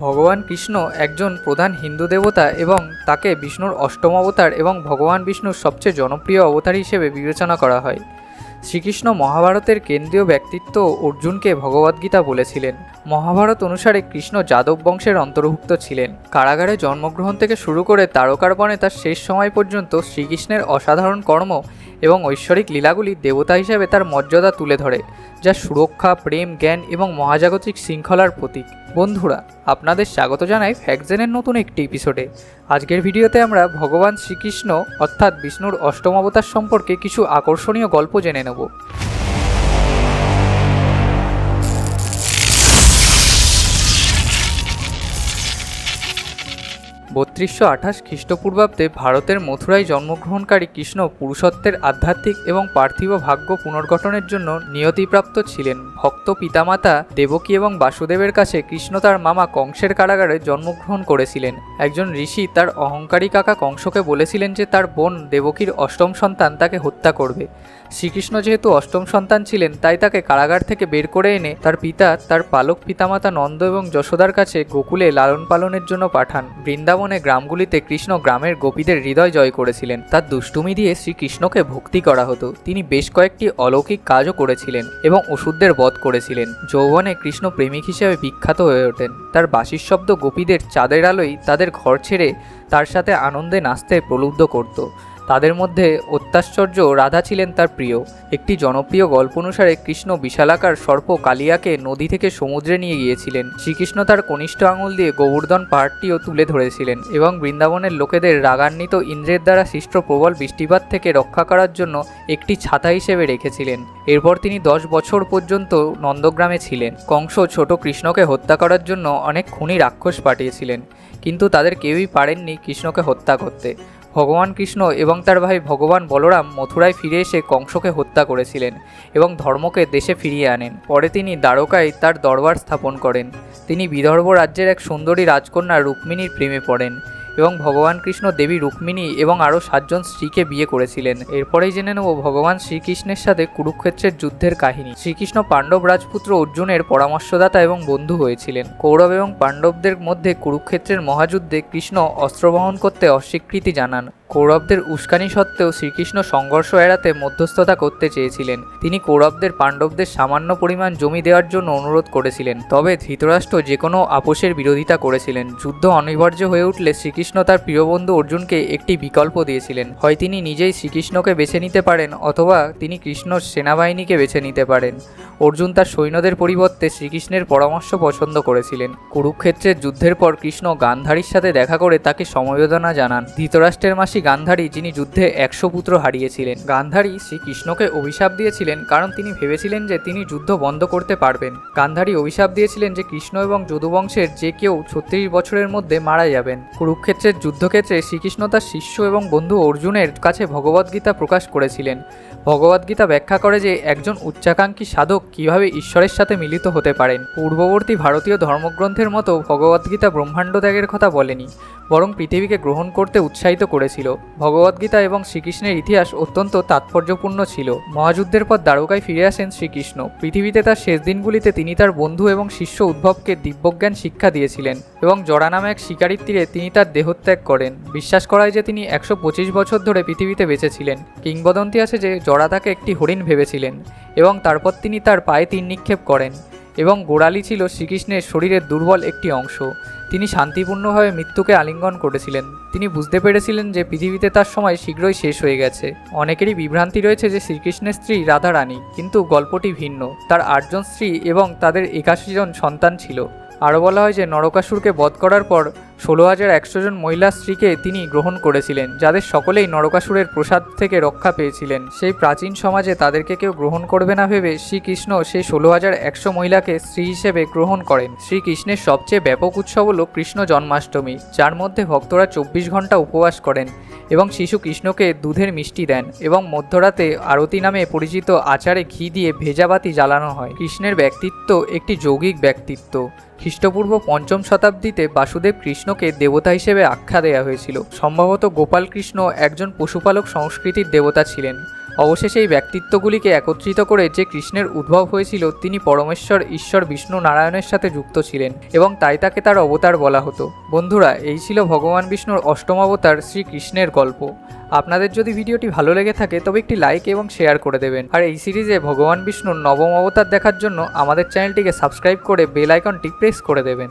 ভগবান কৃষ্ণ একজন প্রধান হিন্দু দেবতা এবং তাকে বিষ্ণুর অষ্টম অবতার এবং ভগবান বিষ্ণুর সবচেয়ে জনপ্রিয় অবতার হিসেবে বিবেচনা করা হয়। শ্রীকৃষ্ণ মহাভারতের কেন্দ্রীয় ব্যক্তিত্ব অর্জুনকে ভগবদ্গীতা বলেছিলেন। মহাভারত অনুসারে কৃষ্ণ যাদব বংশের অন্তর্ভুক্ত ছিলেন। কারাগারে জন্মগ্রহণ থেকে শুরু করে তারকার বনে তার শেষ সময় পর্যন্ত শ্রীকৃষ্ণের অসাধারণ কর্ম এবং ঐশ্বরিক লীলাগুলি দেবতা হিসেবে তার মর্যাদা তুলে ধরে, যা সুরক্ষা, প্রেম, জ্ঞান এবং মহাজাগতিক শৃঙ্খলার প্রতীক। বন্ধুরা, আপনাদের স্বাগত জানাই ফ্যাকজেনের নতুন একটি এপিসোডে আজকের ভিডিওতে আমরা ভগবান শ্রীকৃষ্ণ, অর্থাৎ বিষ্ণুর অষ্টম অবতার সম্পর্কে কিছু আকর্ষণীয় গল্প জেনে নেব। বত্রিশশো আঠাশ খ্রিস্টপূর্বাব্দে ভারতের মথুরায় জন্মগ্রহণকারী কৃষ্ণ পুরুষত্বের আধ্যাত্মিক এবং পার্থিব ভাগ্য পুনর্গঠনের জন্য নিয়তিপ্রাপ্ত ছিলেন। ভক্ত পিতামাতা দেবকী এবং বাসুদেবের কাছে কৃষ্ণ তার মামা কংসের কারাগারে জন্মগ্রহণ করেছিলেন। একজন ঋষি তার অহংকারী কাকা কংসকে বলেছিলেন যে তার বোন দেবকীর অষ্টম সন্তান তাকে হত্যা করবে। শ্রীকৃষ্ণ যেহেতু অষ্টম সন্তান ছিলেন, তাই তাকে কারাগার থেকে বের করে এনে তার পিতা, তার পালক পিতামাতা নন্দ এবং যশোদার কাছে গোকুলে লালন পালনের জন্য পাঠান। বৃন্দাবনে গ্রামগুলিতে কৃষ্ণ গ্রামের গোপীদের হৃদয় জয় করেছিলেন। তার দুষ্টুমি দিয়ে শ্রীকৃষ্ণকে ভক্তি করা হতো। তিনি বেশ কয়েকটি অলৌকিক কাজও করেছিলেন এবং ওষুধদের বধ করেছিলেন। যৌবনে কৃষ্ণ প্রেমিক হিসেবে বিখ্যাত হয়ে ওঠেন। তার বাসির শব্দ গোপীদের চাঁদের আলোয় তাদের ঘর ছেড়ে তার সাথে আনন্দে নাচতে প্রলুব্ধ করত। তাদের মধ্যে অত্যাশ্চর্য রাধা ছিলেন তার প্রিয়। একটি জনপ্রিয় গল্প অনুসারে কৃষ্ণ বিশালাকার সর্প কালিয়াকে নদী থেকে সমুদ্রে নিয়ে গিয়েছিলেন। শ্রীকৃষ্ণ তার কনিষ্ঠ আঙুল দিয়ে গোবর্ধন পাহাড়টিও তুলে ধরেছিলেন এবং বৃন্দাবনের লোকেদের রাগান্বিত ইন্দ্রের দ্বারা সৃষ্ট প্রবল বৃষ্টিপাত থেকে রক্ষা করার জন্য একটি ছাতা হিসেবে রেখেছিলেন। এরপর তিনি দশ বছর পর্যন্ত নন্দগ্রামে ছিলেন। কংস ছোট কৃষ্ণকে হত্যা করার জন্য অনেক খুনি রাক্ষস পাঠিয়েছিলেন। কিন্তু তাদের কেউই পারেননি কৃষ্ণকে হত্যা করতে। ভগবান কৃষ্ণ এবং তার ভাই ভগবান বলরাম মথুরায় ফিরে এসে কংসকে হত্যা করেছিলেন এবং ধর্মকে দেশে ফিরিয়ে আনেন। পরে তিনি দ্বারকায় তার দরবার স্থাপন করেন। তিনি বিদর্ভ রাজ্যের এক সুন্দরী রাজকন্যা রুক্মিণীর প্রেমে পড়েন। এবং ভগবান কৃষ্ণ দেবী রুক্মিণী এবং আরও সাতজন স্ত্রীকে বিয়ে করেছিলেন। এরপরেই জেনে নেব ভগবান শ্রীকৃষ্ণের সাথে কুরুক্ষেত্রের যুদ্ধের কাহিনী। শ্রীকৃষ্ণ পাণ্ডব রাজপুত্র অর্জুনের পরামর্শদাতা এবং বন্ধু হয়েছিলেন। কৌরব এবং পাণ্ডবদের মধ্যে কুরুক্ষেত্রের মহাযুদ্ধে কৃষ্ণ অস্ত্র বহন করতে অস্বীকৃতি জানান। কৌরবদের উস্কানি সত্ত্বেও শ্রীকৃষ্ণ সংঘর্ষ এড়াতে মধ্যস্থতা করতে চেয়েছিলেন। তিনি কৌরবদের পাণ্ডবদের সামান্য পরিমাণ জমি দেওয়ার জন্য অনুরোধ করেছিলেন, তবে ধৃতরাষ্ট্র যে কোনো আপোষের বিরোধিতা করেছিলেন। যুদ্ধ অনিবার্য হয়ে উঠলে শ্রীকৃষ্ণ তার প্রিয় বন্ধু অর্জুনকে একটি বিকল্প দিয়েছিলেন। হয় তিনি নিজেই শ্রীকৃষ্ণকে বেছে নিতে পারেন, অথবা তিনি কৃষ্ণ সেনাবাহিনীকে বেছে নিতে পারেন। অর্জুন তার সৈন্যদের পরিবর্তে শ্রীকৃষ্ণের পরামর্শ পছন্দ করেছিলেন। কুরুক্ষেত্রের যুদ্ধের পর কৃষ্ণ গান্ধারীর সাথে দেখা করে তাকে সমবেদনা জানান। ধৃতরাষ্ট্রের মাসি গান্ধারী, যিনি যুদ্ধে একশো পুত্র হারিয়েছিলেন। গান্ধারী শ্রীকৃষ্ণকে অভিশাপ দিয়েছিলেন কারণ তিনি ভেবেছিলেন যে তিনি যুদ্ধ বন্ধ করতে পারবেন। গান্ধারী অভিশাপ দিয়েছিলেন যে কৃষ্ণ এবং যদুবংশের যে কেউ ছত্রিশ বছরের মধ্যে মারা যাবেন। কুরুক্ষেত্রের যুদ্ধক্ষেত্রে শ্রীকৃষ্ণ তার শিষ্য এবং বন্ধু অর্জুনের কাছে ভগবদ্গীতা প্রকাশ করেছিলেন। ভগবদ্গীতা ব্যাখ্যা করে যে একজন উচ্চাকাঙ্ক্ষী সাধক কীভাবে ঈশ্বরের সাথে মিলিত হতে পারেন। পূর্ববর্তী ভারতীয় ধর্মগ্রন্থের মতো ভগবদ্গীতা ব্রহ্মাণ্ড ত্যাগের কথা বলেনি, বরং পৃথিবীকে গ্রহণ করতে উৎসাহিত করেছিল। ভগবদ্গীতা এবং শ্রীকৃষ্ণের ইতিহাস অত্যন্ত তাৎপর্যপূর্ণ ছিল। মহাযুদ্ধের পর দ্বারকায় ফিরে আসেন শ্রীকৃষ্ণ। পৃথিবীতে তার শেষ দিনগুলিতে তিনি তার বন্ধু এবং শিষ্য উদ্ভবকে দিব্যজ্ঞান শিক্ষা দিয়েছিলেন এবং জরা নামে এক শিকারির তীরে তিনি তার দেহত্যাগ করেন। বিশ্বাস করায় যে তিনি একশো পঁচিশ বছর ধরে পৃথিবীতে বেঁচেছিলেন। কিংবদন্তি আছে যে জরা তাকে একটি হরিণ ভেবেছিলেন এবং তারপর তিনি তার পায়ে তীর নিক্ষেপ করেন এবং গোড়ালি ছিল শ্রীকৃষ্ণের শরীরের দুর্বল একটি অংশ। তিনি শান্তিপূর্ণভাবে মৃত্যুকে আলিঙ্গন করেছিলেন। তিনি বুঝতে পেরেছিলেন যে পৃথিবীতে তার সময় শীঘ্রই শেষ হয়ে গেছে। অনেকেরই বিভ্রান্তি রয়েছে যে শ্রীকৃষ্ণের স্ত্রী রাধা রানী কিন্তু গল্পটি ভিন্ন। তার আটজন স্ত্রী এবং তাদের একাশি জন সন্তান ছিল। আরও বলা হয় যে নরকাসুরকে বধ করার পর ষোলো হাজার একশো জন মহিলা স্ত্রীকে তিনি গ্রহণ করেছিলেন, যাদের সকলেই নরকাসুরের প্রসাদ থেকে রক্ষা পেয়েছিলেন। সেই প্রাচীন সমাজে তাদেরকে কেউ গ্রহণ করবে না ভেবে শ্রীকৃষ্ণ সেই ষোলো হাজার একশো মহিলাকে স্ত্রী হিসেবে গ্রহণ করেন। শ্রীকৃষ্ণের সবচেয়ে ব্যাপক উৎসব হল কৃষ্ণ জন্মাষ্টমী, যার মধ্যে ভক্তরা চব্বিশ ঘণ্টা উপবাস করেন এবং শিশু কৃষ্ণকে দুধের মিষ্টি দেন এবং মধ্যরাতে আরতি নামে পরিচিত আচারে ঘি দিয়ে ভেজাবাতি জ্বালানো হয়। কৃষ্ণের ব্যক্তিত্ব একটি যৌগিক ব্যক্তিত্ব। খ্রিস্টপূর্ব পঞ্চম শতাব্দীতে বাসুদেব কৃষ্ণকে দেবতা হিসেবে আখ্যা দেওয়া হয়েছিল। সম্ভবত গোপাল কৃষ্ণ একজন পশুপালক সংস্কৃতির দেবতা ছিলেন। অবশেষে এই ব্যক্তিত্বগুলিকে একত্রিত করে যে কৃষ্ণের উদ্ভব হয়েছিল, তিনি পরমেশ্বর, ঈশ্বর, বিষ্ণু, নারায়ণের সাথে যুক্ত ছিলেন এবং তাই তাকে তার অবতার বলা হতো। বন্ধুরা, এই ছিল ভগবান বিষ্ণুর অষ্টম অবতার শ্রীকৃষ্ণের গল্প। আপনাদের যদি ভিডিওটি ভালো লেগে থাকে, তবে একটি লাইক এবং শেয়ার করে দেবেন। আর এই সিরিজে ভগবান বিষ্ণুর নবম অবতার দেখার জন্য আমাদের চ্যানেলটিকে সাবস্ক্রাইব করে বেল আইকনটি প্রেস করে দেবেন।